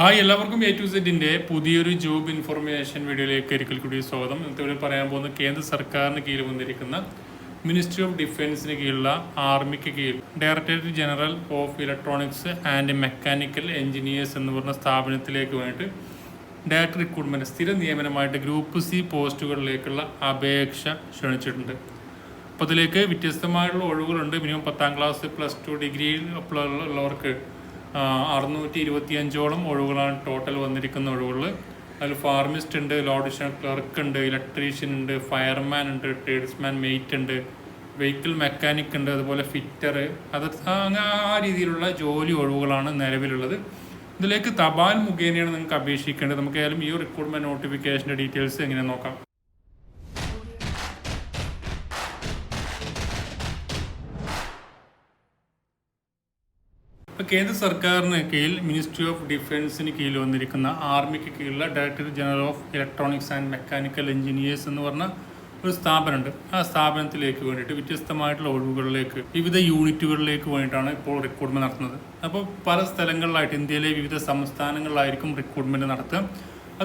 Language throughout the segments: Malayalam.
ഹായ് എല്ലാവർക്കും എ ടു സെറ്റിന്റെ പുതിയൊരു ജോബ് ഇൻഫർമേഷൻ വീഡിയോയിലേക്ക് ഒരിക്കൽ കൂടി സ്വാഗതം. ഇന്നത്തെ ഇവിടെ പറയാൻ പോകുന്ന കേന്ദ്ര സർക്കാരിന് കീഴിൽ വന്നിരിക്കുന്ന മിനിസ്ട്രി ഓഫ് ഡിഫൻസിന് കീഴിലുള്ള ആർമിക്ക് കീഴിൽ directorate general of electronics and mechanical engineers എന്ന് പറഞ്ഞ സ്ഥാപനത്തിലേക്ക് വേണ്ടിയിട്ട് ഡയറക്ടർ റിക്രൂട്ട്മെന്റ് സ്ഥിര നിയമനമായിട്ട് ഗ്രൂപ്പ് സി പോസ്റ്റുകളിലേക്കുള്ള അപേക്ഷ ക്ഷണിച്ചിട്ടുണ്ട്. അപ്പോൾ അതിലേക്ക് വ്യത്യസ്തമായിട്ടുള്ള ഒഴിവുകളുണ്ട്. മിനിമം പത്താം ക്ലാസ് പ്ലസ് ടു ഡിഗ്രിയിൽ ഉള്ളവർക്ക് അറുന്നൂറ്റി ഇരുപത്തി അഞ്ചോളം ഒഴിവുകളാണ് ടോട്ടൽ വന്നിരിക്കുന്ന ഒഴിവുകൾ അതിൽ ഫാർമിസ്റ്റ് ഉണ്ട് ലോഡിഷൻ ക്ലർക്ക് ഉണ്ട് ഇലക്ട്രീഷ്യൻ ഉണ്ട് ഫയർമാൻ ഉണ്ട് ട്രേഡ്സ്മാൻ മെയ്റ്റ് ഉണ്ട് വെഹിക്കിൾ മെക്കാനിക് ഉണ്ട് അതുപോലെ ഫിറ്റർ അത് അങ്ങനെ ആ രീതിയിലുള്ള ജോലി ഒഴിവുകളാണ് നിലവിലുള്ളത്. ഇതിലേക്ക് തപാൽ മുഖേനയാണ് നിങ്ങൾക്ക് അപേക്ഷിക്കേണ്ടത്. നമുക്ക് ഏതായാലും ഈ റിക്രൂട്ട്മെന്റ് നോട്ടിഫിക്കേഷന്റെ ഡീറ്റെയിൽസ് എങ്ങനെ നോക്കാം. ഇപ്പോൾ കേന്ദ്ര സർക്കാരിന് കീഴിൽ മിനിസ്ട്രി ഓഫ് ഡിഫൻസിന് കീഴിൽ വന്നിരിക്കുന്ന ആർമിക്ക് കീഴിലുള്ള director general of electronics and mechanical engineers എന്ന് പറഞ്ഞ ഒരു സ്ഥാപനമുണ്ട്. ആ സ്ഥാപനത്തിലേക്ക് വേണ്ടിയിട്ട് വ്യത്യസ്തമായിട്ടുള്ള ഒഴിവുകളിലേക്ക് വിവിധ യൂണിറ്റുകളിലേക്ക് വേണ്ടിയിട്ടാണ് ഇപ്പോൾ റിക്രൂട്ട്മെന്റ് നടത്തുന്നത്. അപ്പോൾ പല സ്ഥലങ്ങളിലായിട്ട് ഇന്ത്യയിലെ വിവിധ സംസ്ഥാനങ്ങളിലായിരിക്കും റിക്രൂട്ട്മെന്റ് നടത്തുക.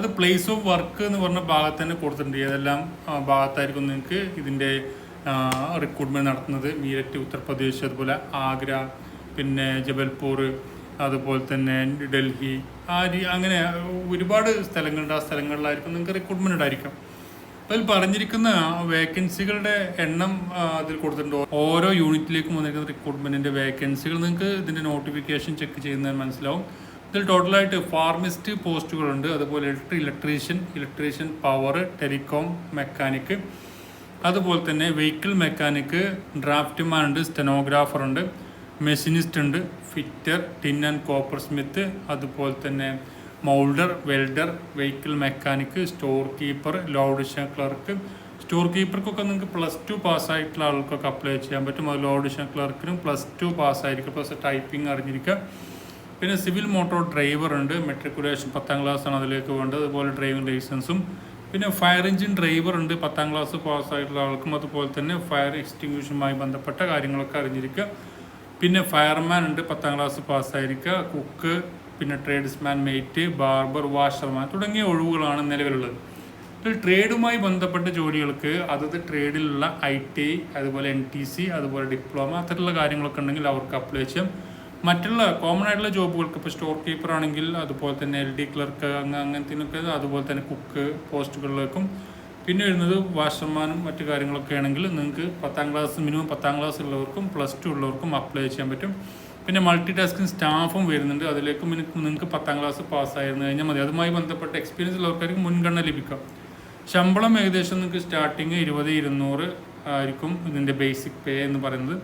അത് പ്ലേസ് ഓഫ് വർക്ക് എന്ന് പറഞ്ഞ ഭാഗത്ത് തന്നെ കൊടുത്തിട്ടുണ്ട്. ഏതെല്ലാം ഭാഗത്തായിരിക്കും നിങ്ങൾക്ക് ഇതിന്റെ റിക്രൂട്ട്മെന്റ് നടത്തുന്നത്. മീരറ്റ് ഉത്തർപ്രദേശ് അതുപോലെ ആഗ്ര പിന്നെ ജബൽപൂർ അതുപോലെ തന്നെ ഡൽഹി ആ അങ്ങനെ ഒരുപാട് സ്ഥലങ്ങളുണ്ട്. ആ സ്ഥലങ്ങളിലായിരിക്കും നിങ്ങൾക്ക് റിക്രൂട്ട്മെന്റ് ഉണ്ടായിരിക്കും. അതിൽ പറഞ്ഞിരിക്കുന്ന വേക്കൻസികളുടെ എണ്ണം അതിൽ കൊടുത്തിട്ടുണ്ട്. ഓരോ യൂണിറ്റിലേക്കും വന്നിരിക്കുന്ന റിക്രൂട്ട്മെന്റിന്റെ വേക്കൻസികൾ നിങ്ങൾക്ക് ഇതിന്റെ നോട്ടിഫിക്കേഷൻ ചെക്ക് ചെയ്യുന്നതിന് മനസ്സിലാവും. ഇതിൽ ടോട്ടലായിട്ട് ഫാർമിസ്റ്റ് പോസ്റ്റുകളുണ്ട് അതുപോലെ ഇലക്ട്രി electrician electrician power telecom mechanic അതുപോലെ തന്നെ വെഹിക്കിൾ മെക്കാനിക് ഡ്രാഫ്റ്റ്മാൻ ഉണ്ട് സ്റ്റെനോഗ്രാഫർ ഉണ്ട്. മെഷീനിസ്റ്റ് ഉണ്ട് fitter tin and copper Smith അതുപോലെ തന്നെ moulder welder vehicle mechanic store keeper ലോഡിഷൻ clerk. Store കീപ്പർക്കൊക്കെ നിങ്ങൾക്ക് പ്ലസ് ടു പാസ്സായിട്ടുള്ള ആൾക്കൊക്കെ അപ്ലൈ ചെയ്യാൻ പറ്റും. അത് ലോഡിഷൻ ക്ലർക്കിനും പ്ലസ് ടു പാസ്സായിരിക്കും. പ്ലസ് ടൈപ്പിംഗ് അറിഞ്ഞിരിക്കുക. പിന്നെ സിവിൽ മോട്ടോർ ഡ്രൈവർ ഉണ്ട് മെട്രിക്കുലേഷൻ പത്താം ക്ലാസ് ആണ് അതിലേക്ക് വേണ്ടത്. അതുപോലെ ഡ്രൈവിംഗ് ലൈസൻസും. പിന്നെ ഫയർ എഞ്ചിൻ ഡ്രൈവർ ഉണ്ട് പത്താം ക്ലാസ് പാസ്സായിട്ടുള്ള ആൾക്കും അതുപോലെ തന്നെ ഫയർ എക്സ്റ്റിങ്ഷുമായി ബന്ധപ്പെട്ട കാര്യങ്ങളൊക്കെ അറിഞ്ഞിരിക്കുക. പിന്നെ ഫയർമാൻ ഉണ്ട് പത്താം ക്ലാസ് പാസ്സായിരിക്കുക കുക്ക് പിന്നെ ട്രേഡ്സ്മാൻ മെയ്റ്റ് ബാർബർ വാഷർമാൻ തുടങ്ങിയ ഒഴിവുകളാണ് നിലവിലുള്ളത്. ട്രേഡുമായി ബന്ധപ്പെട്ട ജോലികൾക്ക് അതത് ട്രേഡിലുള്ള ഐ ടി അതുപോലെ എൻ ടി സി അതുപോലെ ഡിപ്ലോമ അത്തരത്തിലുള്ള കാര്യങ്ങളൊക്കെ ഉണ്ടെങ്കിൽ അവർക്ക് അപ്ലൈ ചെയ്യാം. മറ്റുള്ള കോമൺ ആയിട്ടുള്ള ജോബുകൾക്ക് ഇപ്പോൾ സ്റ്റോർ കീപ്പർ ആണെങ്കിൽ അതുപോലെ തന്നെ എൽ ഡി ക്ലർക്ക് അങ്ങനെ അങ്ങനത്തെ അതുപോലെ തന്നെ കുക്ക് പോസ്റ്റുകളിലേക്കും പിന്നെ വരുന്നത് വാഷർമാനും മറ്റു കാര്യങ്ങളൊക്കെ ആണെങ്കിൽ നിങ്ങൾക്ക് പത്താം ക്ലാസ് മിനിമം പത്താം ക്ലാസ് ഉള്ളവർക്കും പ്ലസ് ടു ഉള്ളവർക്കും അപ്ലൈ ചെയ്യാൻ പറ്റും. പിന്നെ മൾട്ടി ടാസ്കിങ് സ്റ്റാഫും വരുന്നുണ്ട്. അതിലേക്കും നിങ്ങൾക്ക് പത്താം ക്ലാസ് പാസ്സായിരുന്നു കഴിഞ്ഞാൽ മതി. അതുമായി ബന്ധപ്പെട്ട എക്സ്പീരിയൻസ് ഉള്ളവർക്കായിരിക്കും മുൻഗണന ലഭിക്കാം ശമ്പളം ഏകദേശം നിങ്ങൾക്ക് സ്റ്റാർട്ടിങ് ഇരുപത് ഇരുന്നൂറ് ആയിരിക്കും ഇതിന്റെ ബേസിക് പേ എന്ന് പറയുന്നത്.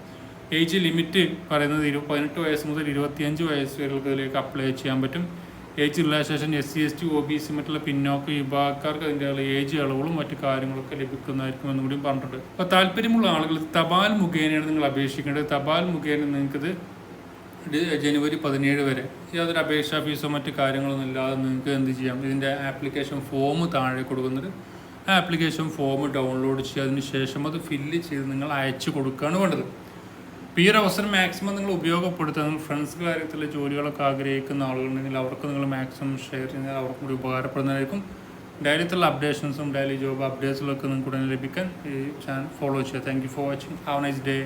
ഏജ് ലിമിറ്റ് പറയുന്നത് ഇരു പതിനെട്ട് വയസ്സ് മുതൽ ഇരുപത്തിയഞ്ച് വയസ്സ് വരെ ഇതിലേക്ക് അപ്ലൈ ചെയ്യാൻ പറ്റും. Age relaxation S C S T O B C മറ്റുള്ള പിന്നോക്ക വിഭാഗക്കാർക്ക് അതിന്റെ ഏജ് ഇളവുകളും മറ്റു കാര്യങ്ങളൊക്കെ ലഭിക്കുന്നതായിരിക്കും എന്നും കൂടി പറഞ്ഞിട്ടുണ്ട്. അപ്പോൾ താല്പര്യമുള്ള ആളുകൾ തപാൽ മുഖേനയാണ് നിങ്ങൾ അപേക്ഷിക്കേണ്ടത്. തപാൽ മുഖേന നിങ്ങൾക്കിത് ജനുവരി പതിനേഴ് വരെ. യാതൊരു അപേക്ഷാ ഫീസോ മറ്റു കാര്യങ്ങളൊന്നും ഇല്ലാതെ നിങ്ങൾക്ക് എന്ത് ചെയ്യാം? ഇതിന്റെ ആപ്ലിക്കേഷൻ ഫോം താഴെ കൊടുക്കുന്നുണ്ട് ആ ആപ്ലിക്കേഷൻ ഫോം ഡൗൺലോഡ് ചെയ്യുക. അതിന് ശേഷം അത് ഫില്ല് ചെയ്ത് നിങ്ങൾ അയച്ചു കൊടുക്കുകയാണ് വേണ്ടത്. അപ്പോൾ ഈ ഒരു അവസരം മാക്സിമം നിങ്ങൾ ഉപയോഗപ്പെടുത്തുക. ഫ്രണ്ട്സ് കാര്യത്തിൽ ജോലികളൊക്കെ ആഗ്രഹിക്കുന്ന ആളുകളുണ്ടെങ്കിൽ അവർക്ക് നിങ്ങൾ മാക്സിമം ഷെയർ ചെയ്യുന്നത് അവർക്കും കൂടി ഉപകാരപ്പെടുന്നതായിരിക്കും. ഡെയിലിത്തുള്ള അപ്ഡേഷൻസും ഡെയിലി ജോബ് അപ്ഡേറ്റ്സിലൊക്കെ നിങ്ങൾക്ക് ഉടനെ ലഭിക്കാൻ ഈ ചാനൽ ഫോളോ ചെയ്യുക. Thank you for watching have nice day